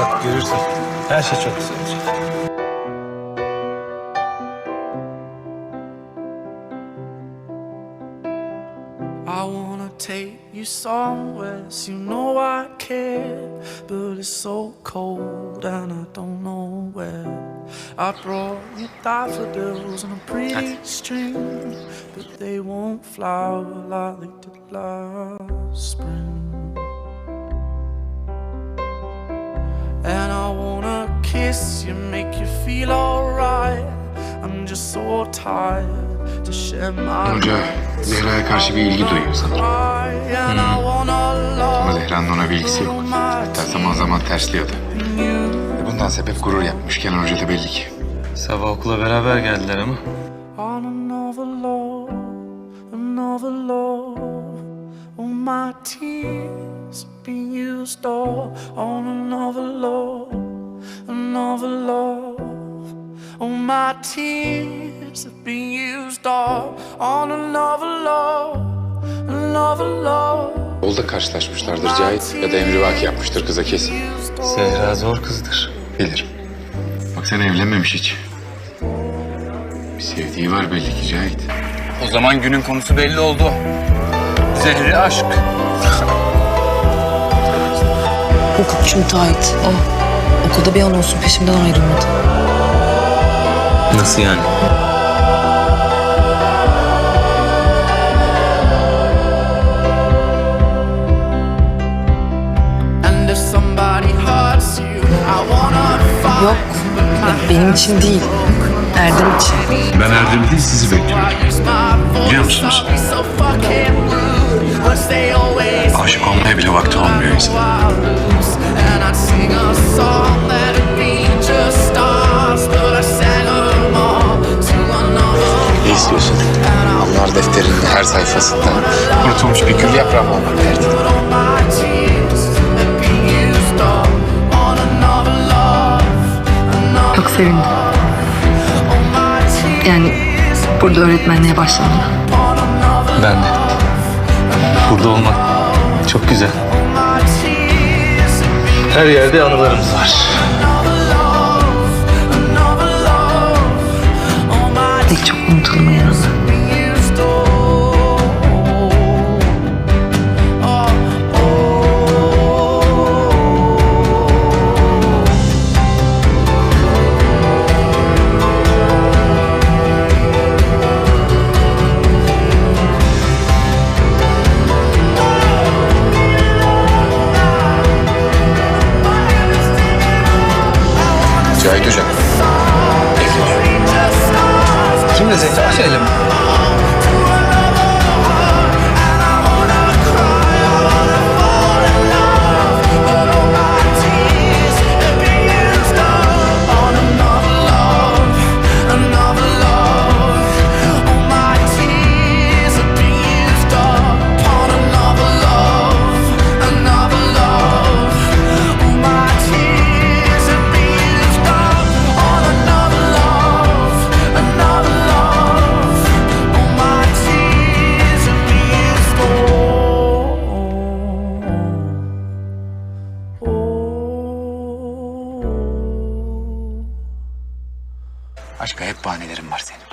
Her şey çok güzel olacak. I wanna take you somewhere, so you know I care. But it's so cold and I don't know where. I brought you daffodils on a pretty string, but they won't flower like they did last spring. Kiss you, make you feel alright. I'm just so tired to share my Hoca Zehra'ya karşı bir ilgi duyuyor sanırım. Ama Zehra'nın ona bir ilgisi yok. Hatta zaman zaman tersliyordu. E bundan sebep gurur yapmış Kenan Hoca da belli ki. Sabah okula beraber geldiler ama. On another love, another love. All my tears been used all on another love, another love. All my tears have been used all on another love, another love. Yolda karşılaşmışlardır Cahit ya da emrivaki yapmıştır kıza kesin. Zehra zor kızdır. Bilirim. Bak sen evlenmemiş hiç. Bir sevdiği var belli ki Cahit. O zaman günün konusu belli oldu. Zehri aşk. Hukukçu müteahhit. O. Okulda bir an olsun peşimden ayrılmadı. Nasıl yani? And if somebody hurts you, I wanna fight. Yok. Benim için değil. Erdem için. Ben Erdem değil sizi bekliyorum. Biliyor musunuz? Aşık olmaya bile vakti olmuyor insan. Ne istiyorsun? Anlar defterinin her sayfasında kurutulmuş bir gül yaprağı olmak derdin? Çok sevindim. Yani burada öğretmenliğe başlamana. Ben de. Burada olmak çok güzel. Her yerde anılarımız var. Pek çok unutulmayan anı. চাইলাম Zehra şeyle mi? Aşka hep bahanelerin var senin.